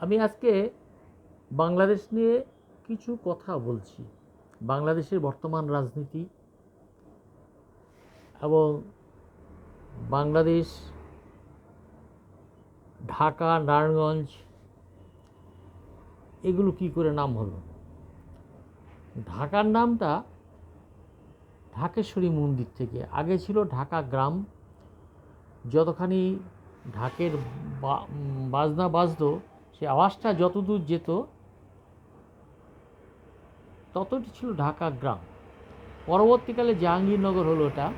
আমি আজকে বাংলাদেশ নিয়ে কিছু কথা বলছি। বাংলাদেশের বর্তমান রাজনীতি এবং বাংলাদেশ, ঢাকা, নারায়ণগঞ্জ, এগুলো কি করে নাম হলো? ঢাকার নামটা ঢাকেশ্বরী মন্দির থেকে। আগে ছিল ঢাকা গ্রাম। যতখানি ঢাকের বাজনা বাজতো সে আওয়াজটা যতদূর যেত, ততটি ছিল ঢাকা গ্রাম। পরবর্তীকালে জাহাঙ্গীরনগর হলো ওটা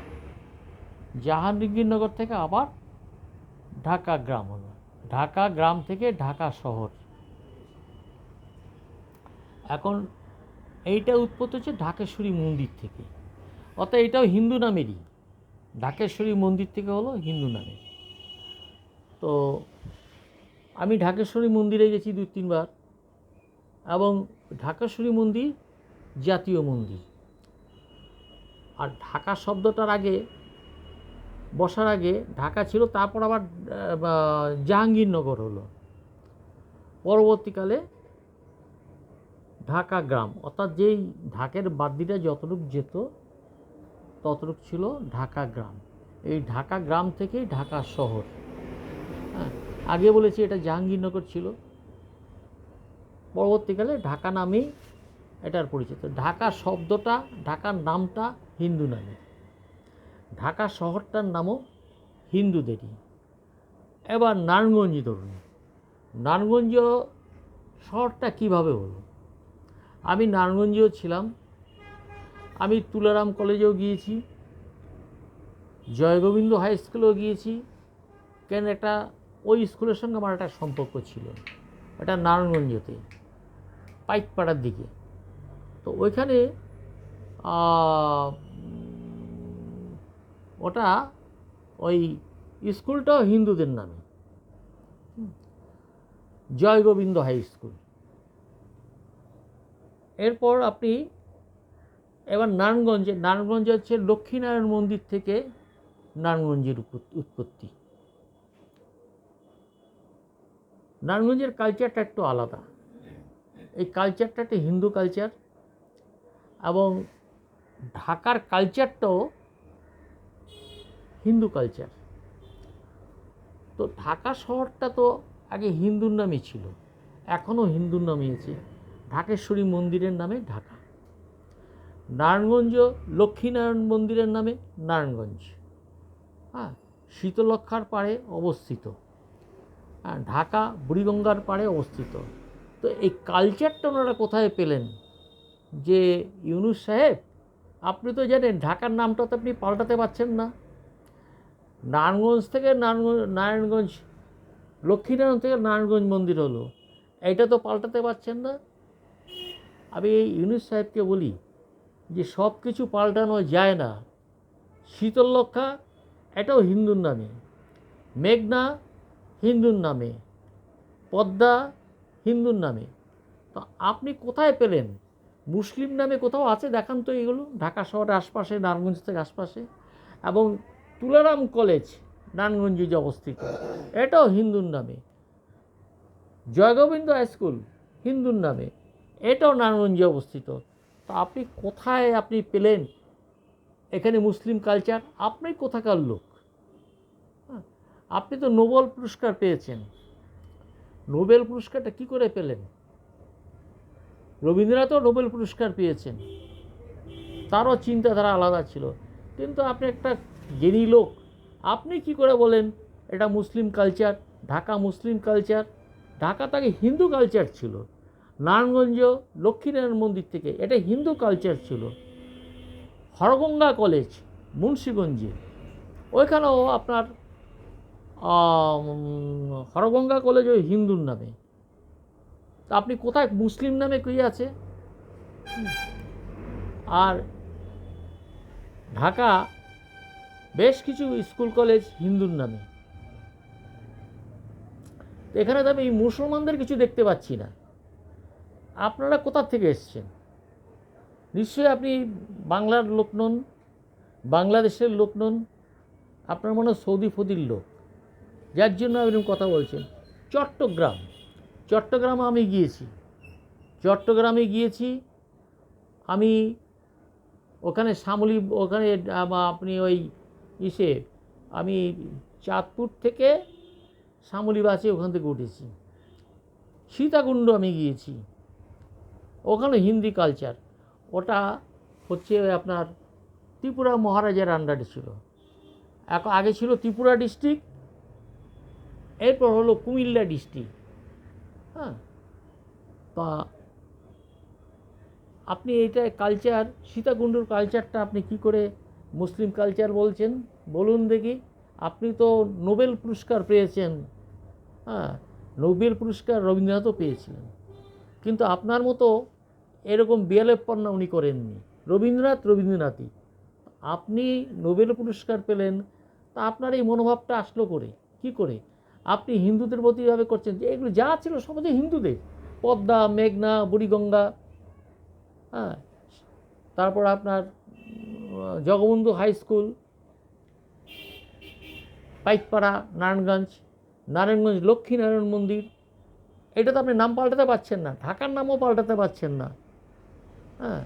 জাহাঙ্গীরনগর থেকে আবার ঢাকা গ্রাম হলো। ঢাকা গ্রাম থেকে ঢাকা শহর। এখন এইটা উৎপত্তি হচ্ছে ঢাকেশ্বরী মন্দির থেকে। অর্থাৎ এটাও হিন্দু নামেরই। ঢাকেশ্বরী মন্দির থেকে হলো হিন্দু নামে তো আমি ঢাকেশ্বরী মন্দিরে গেছি দুই, তিনবার এবং ঢাকেশ্বরী মন্দির জাতীয় মন্দির। আর ঢাকা শব্দটার আগে, বসার আগে ঢাকা ছিল, তারপর আবার জাহাঙ্গীরনগর হলো। পরবর্তীকালে ঢাকা গ্রাম, অর্থাৎ যেই ঢাকের বাদ্যিটা যতটুকু যেত, ততটুক ছিল ঢাকা গ্রাম। এই ঢাকা গ্রাম থেকেই ঢাকা শহর। হ্যাঁ আগে বলেছি এটা জাহাঙ্গীরনগর ছিল। পরবর্তীকালে ঢাকা নামেই এটার পরিচিত। ঢাকা শব্দটা, ঢাকার নামটা হিন্দু নামে। ঢাকা শহরটার নামও হিন্দুদেরই। এবার নারায়ণগঞ্জ ধরুন। নারায়ণগঞ্জ শহরটা কীভাবে হলো? আমি নারায়ণগঞ্জেও ছিলাম। আমি তুলারাম কলেজেও গিয়েছি। জয়গোবিন্দ হাই স্কুলেও গিয়েছি। কেন একটা ওই স্কুলের সঙ্গে আমার একটা সম্পর্ক ছিল। এটা নারায়ণগঞ্জতে, পাইকপাড়ার দিকে। তো ওইখানে ওটা ওই স্কুলটাও হিন্দুদের নামে। হুম। Joygobinda high school. এরপর আপনি এবার নারায়ণগঞ্জে, নারায়ণগঞ্জ হচ্ছে লক্ষ্মীনারায়ণ মন্দির থেকে নারায়ণগঞ্জের উৎপ- উৎপত্তি। নারায়ণগঞ্জের কালচারটা একটু আলাদা। এই কালচারটা একটা হিন্দু কালচার এবং ঢাকার কালচারটাও হিন্দু কালচার তো ঢাকা শহরটা তো আগে হিন্দুর নামে ছিল, এখনও হিন্দুর নামে আছে। ঢাকেশ্বরী মন্দিরের নামে ঢাকা। নারায়ণগঞ্জ লক্ষ্মীনারায়ণ মন্দিরের নামে নারায়ণগঞ্জ। হ্যাঁ শীতলক্ষার পাড়ে অবস্থিত। ঢাকা বুড়িগঙ্গার পাড়ে অবস্থিত। তো এই কালচারটা ওনারা কোথায় পেলেন? যে ইউনুস সাহেব, আপনি তো জানেন ঢাকার নামটা তো আপনি পাল্টাতে পারছেন না। নারায়ণগঞ্জ থেকে নারায়ণগঞ্জ নারায়ণগঞ্জ, লক্ষ্মীনারায়ণ থেকে নারায়ণগঞ্জ মন্দির হলো। এইটা তো পাল্টাতে পারছেন না। আমি এই ইউনুস সাহেবকে বলি যে সব কিছু পাল্টানো যায় না। শীতলক্ষা এটাও হিন্দুর নামে। মেঘনা হিন্দুর নামে, পদ্মা হিন্দুর নামে। তো আপনি কোথায় পেলেন? মুসলিম নামে কোথাও আছে? দেখান তো এগুলো। ঢাকা শহরের আশপাশে, নারায়ণগঞ্জ থেকে আশপাশে। এবং তুলারাম কলেজ, নারায়ণগঞ্জে অবস্থিত, এটাও হিন্দুর নামে। জয়গোবিন্দ হাই স্কুল, হিন্দুর নামে। এটাও নারায়ণগঞ্জে অবস্থিত। তো আপনি কোথায় আপনি পেলেন? এখানে মুসলিম কালচার, আপনি কোথাকার লোক? আপনি তো নোবেল পুরস্কার পেয়েছেন। নোবেল পুরস্কারটা কি করে পেলেন? রবীন্দ্রনাথও নোবেল পুরস্কার পেয়েছেন। তারও চিন্তাধারা আলাদা ছিল। কিন্তু আপনি একটা জ্ঞানী লোক। আপনি কি করে বলেন, এটা Muslim culture, Dhaka Muslim culture? Dhaka তাকে হিন্দু কালচার ছিল। নারায়ণগঞ্জ, লক্ষ্মীনারায়ণ মন্দির থেকে এটা হিন্দু কালচার ছিল। হরগঙ্গা কলেজ, মুন্সীগঞ্জে। ওইখানেও আপনার হরগঙ্গা কলেজ ওই হিন্দুর নামে। তা আপনি কোথায়? মুসলিম নামে কী আছে? আর ঢাকা বেশ কিছু স্কুল কলেজ হিন্দুর নামে। এখানে তো আমি এই মুসলমানদের কিছু দেখতে পাচ্ছি না। আপনারা কোথা থেকে এসছেন? নিশ্চয়ই আপনি বাংলার লোক নন, বাংলাদেশের লোক নন, আপনার মনে হয় সৌদি ফদির লোক। যার জন্য এরকম কথা বলছেন। চট্টগ্রাম। চট্টগ্রামে আমি গিয়েছি। চট্টগ্রামে গিয়েছি, আমি ওখানে শ্যামলী, ওখানে আপনি ওই ইসে, আমি চাঁদপুর থেকে শ্যামলী বাসে ওখান থেকে উঠেছি। সীতাকুণ্ড আমি গিয়েছি। ওখানে হিন্দি কালচার। ওটা হচ্ছে আপনার ত্রিপুরা মহারাজার আন্ডারে ছিল। আগে ছিল ত্রিপুরা ডিস্ট্রিক্ট এরপর হলো কুমিল্লা ডিস্ট্রিক্ট। হ্যাঁ? তা আপনি এইটা কালচার সীতাকুণ্ডুর কালচারটা আপনি কি করে মুসলিম কালচার বলছেন? বলুন দেখি। আপনি তো নোবেল পুরস্কার পেয়েছেন। হ্যাঁ? নোবেল পুরস্কার রবীন্দ্রনাথও পেয়েছিলেন। কিন্তু আপনার মতো এরকম পণ্য উনি করেননি। রবীন্দ্রনাথ রবীন্দ্রনাথই। আপনি নোবেল পুরস্কার পেলেন, তা আপনার এই মনোভাবটা আসলো করে? কি করে? আপনি হিন্দুদের প্রতিভাবে করছেন যে এগুলো যা ছিল হচ্ছে হিন্দুদের। পদ্মা, মেঘনা, বুড়িগঙ্গা হ্যাঁ তারপর আপনার জগবন্ধু হাই স্কুল, পাইকপাড়া, নারায়ণগঞ্জ নারায়ণগঞ্জ লক্ষ্মীনারায়ণ মন্দির, এটা তো আপনি নাম পাল্টাতে পারছেন না, ঢাকার নামও পাল্টাতে পারছেন না। হ্যাঁ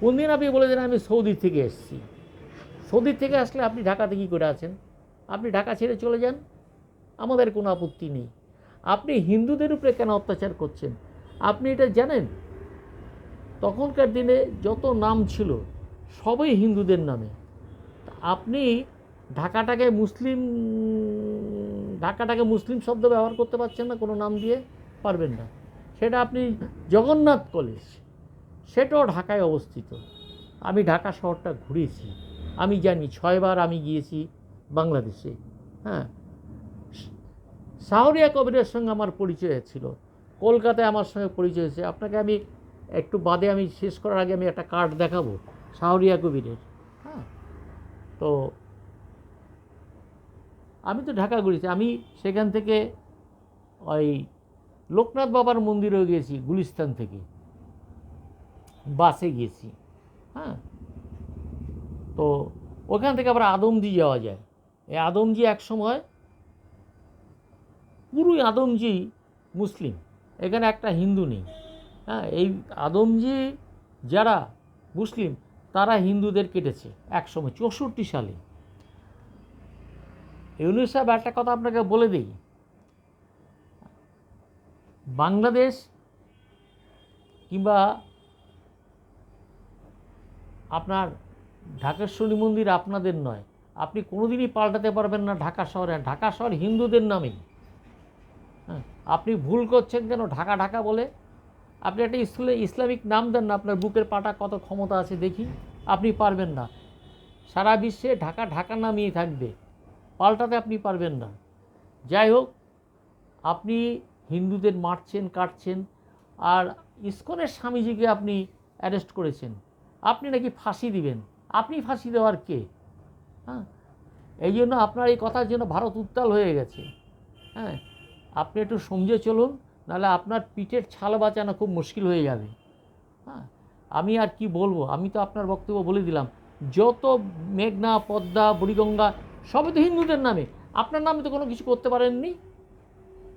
কোনদিন আপনি বলেছেন আমি সৌদি থেকে এসেছি। সৌদি থেকে আসলে আপনি ঢাকাতে কী করে আছেন? আপনি ঢাকা ছেড়ে চলে যান? আমাদের কোনো আপত্তি নেই। আপনি হিন্দুদের উপরে কেন অত্যাচার করছেন? আপনি এটা জানেন? তখনকার দিনে যত নাম ছিল, সবই হিন্দুদের নামে। আপনি ঢাকাটাকে মুসলিম ঢাকাটাকে মুসলিম শব্দ ব্যবহার করতে পারছেন না কোনো নাম দিয়ে? পারবেন না। সেটা আপনি জগন্নাথ কলেজ, সেটাও ঢাকায় অবস্থিত। আমি ঢাকা শহরটা ঘুরেছি। আমি জানি ছয়বার আমি গিয়েছি বাংলাদেশে। হ্যাঁ শাহরিয়া কবিরের সঙ্গে আমার পরিচয় ছিল কলকাতায় আমার সঙ্গে পরিচয় হয়েছে। আপনাকে আমি একটু বাদে আমি শেষ করার আগে আমি একটা কার্ড দেখাবো শাহরিয়া কবিরের হ্যাঁ? তো আমি তো ঢাকা ঘুরেছি। আমি সেখান থেকে ওই লোকনাথ বাবার মন্দিরেও গিয়েছি, গুলিস্তান থেকে। বাসে গিয়েছি। হ্যাঁ? তো ওখান থেকে আবার আদমজি যাওয়া যায়। এই আদমজি এক সময় পুরোই আদমজি মুসলিম। এখানে একটা হিন্দু নেই। হ্যাঁ এই আদমজি যারা মুসলিম, তারা হিন্দুদের কেটেছে এক সময় চৌষট্টি সালে। ইউনুস সাহেব, একটা কথা আপনাকে বলে দিই। বাংলাদেশ কিংবা আপনার ঢাকেশ্বরী মন্দির আপনাদের নয়। আপনি কোনোদিনই পাল্টাতে পারবেন না ঢাকা শহরে। ঢাকা শহর হিন্দুদের নামেই। হ্যাঁ আপনি ভুল করছেন কেন? ঢাকা ঢাকা বলে। আপনি একটা স্কুলে ইসলামিক নাম দেন না, আপনার বুকের পাটা কত ক্ষমতা আছে দেখি। আপনি পারবেন না। সারা বিশ্বে ঢাকা ঢাকা নামিয়ে থাকবে। পাল্টাতে আপনি পারবেন না। যাই হোক, আপনি হিন্দুদের মারছেন, কাটছেন, আর ইস্কনের স্বামীজিকে আপনি অ্যারেস্ট করেছেন। আপনি নাকি ফাঁসি দিবেন। আপনি ফাঁসি দেওয়ার কে? হ্যাঁ এই জন্য আপনার এই কথার জন্য ভারত উত্তাল হয়ে গেছে। হ্যাঁ আপনি একটু সমঝে চলুন, নাহলে আপনার পিঠের ছাল বাঁচানো খুব মুশকিল হয়ে যাবে। হ্যাঁ? আমি আর কি বলব? আমি তো আপনার বক্তব্য বলে দিলাম। যত মেঘনা, পদ্মা, বুড়িগঙ্গা, সবই তো হিন্দুদের নামে। আপনার নামে তো কোনো কিছু করতে পারেননি?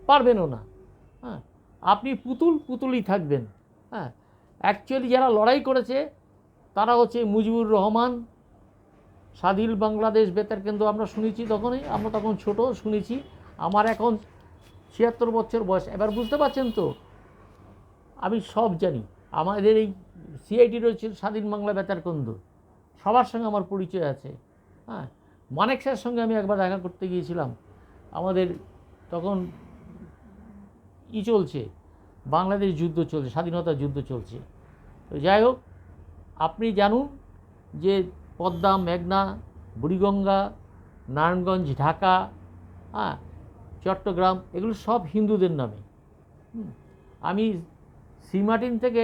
পারবেনও না। হ্যাঁ? আপনি পুতুল পুতুলই থাকবেন। হ্যাঁ? অ্যাকচুয়ালি যারা লড়াই করেছে, তারা হচ্ছে মুজিবুর রহমান, স্বাধীন বাংলাদেশ বেতার কেন্দ্র আমরা শুনেছি তখনই, আমরা তখন ছোট শুনেছি। আমার এখন ছিয়াত্তর বছর বয়স। এবার বুঝতে পারছেন তো? আমি সব জানি। আমাদের এই সিআইটি রয়েছে স্বাধীন বাংলা বেতার কেন্দ্র। সবার সঙ্গে আমার পরিচয় আছে। হ্যাঁ মানেক স্যার সঙ্গে আমি একবার দেখা করতে গিয়েছিলাম। আমাদের তখন ই চলছে, বাংলাদেশ যুদ্ধ চলছে, স্বাধীনতা যুদ্ধ চলছে। তো যাই হোক, আপনি জানুন যে পদ্মা, মেঘনা, বুড়িগঙ্গা, নারায়ণগঞ্জ, ঢাকা হ্যাঁ চট্টগ্রাম, এগুলো সব হিন্দুদের নামে। আমি সিমাটিন থেকে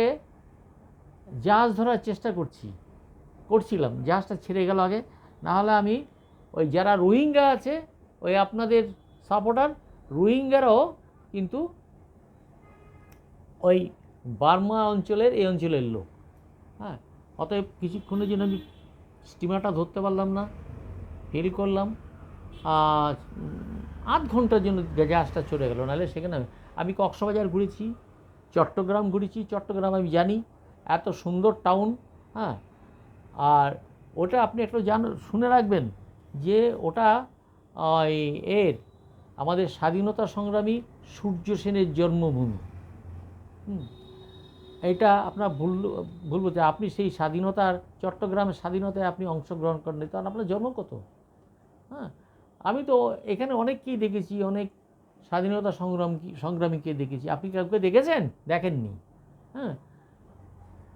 জাহাজ ধরার চেষ্টা করছি, করছিলাম, জাহাজটা ছেড়ে গেল আগে। না হলে আমি ওই যারা রোহিঙ্গা আছে, ওই আপনাদের সাপোর্টার, রোহিঙ্গারাও কিন্তু ওই বার্মা অঞ্চলের এই অঞ্চলের লোক। হ্যাঁ অতএব কিছুক্ষণের জন্য আমি স্টিমারটা ধরতে পারলাম না, ফেল করলাম। আর আধ ঘণ্টার জন্য জাহাজটা চলে গেল, নাহলে সেখানে আমি কক্সবাজার ঘুরেছি, চট্টগ্রাম ঘুরেছি, চট্টগ্রাম আমি জানি, এত সুন্দর টাউন হ্যাঁ। আর ওটা আপনি একটু জান শুনে রাখবেন যে ওটা এর আমাদের স্বাধীনতা সংগ্রামী সূর্য সেনের জন্মভূমি। এটা আপনার ভুল ভুল বলতে আপনি সেই স্বাধীনতার, চট্টগ্রামের স্বাধীনতায় আপনি অংশগ্রহণ করেন কারণ আপনার জন্ম কত? হ্যাঁ। আমি তো এখানে অনেককেই দেখেছি, অনেক স্বাধীনতা সংগ্রাম সংগ্রামীকে দেখেছি। আপনি কাউকে দেখেছেন? দেখেননি। হ্যাঁ?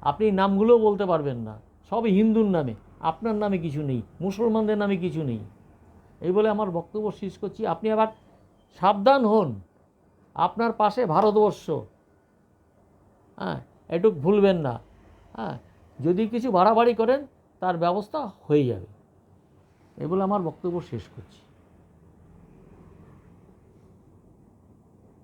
আপনি নামগুলোও বলতে পারবেন না। সবই হিন্দুর নামে। আপনার নামে কিছু নেই। মুসলমানদের নামে কিছু নেই। এই বলে আমার বক্তব্য শেষ করছি। আপনি আবার সাবধান হন। আপনার পাশে ভারতবর্ষ। হ্যাঁ? এটুক ভুলবেন না। হ্যাঁ? যদি কিছু বাড়াবাড়ি করেন, তার ব্যবস্থা হয়ে যাবে। এই বলে আমার বক্তব্য শেষ করছি।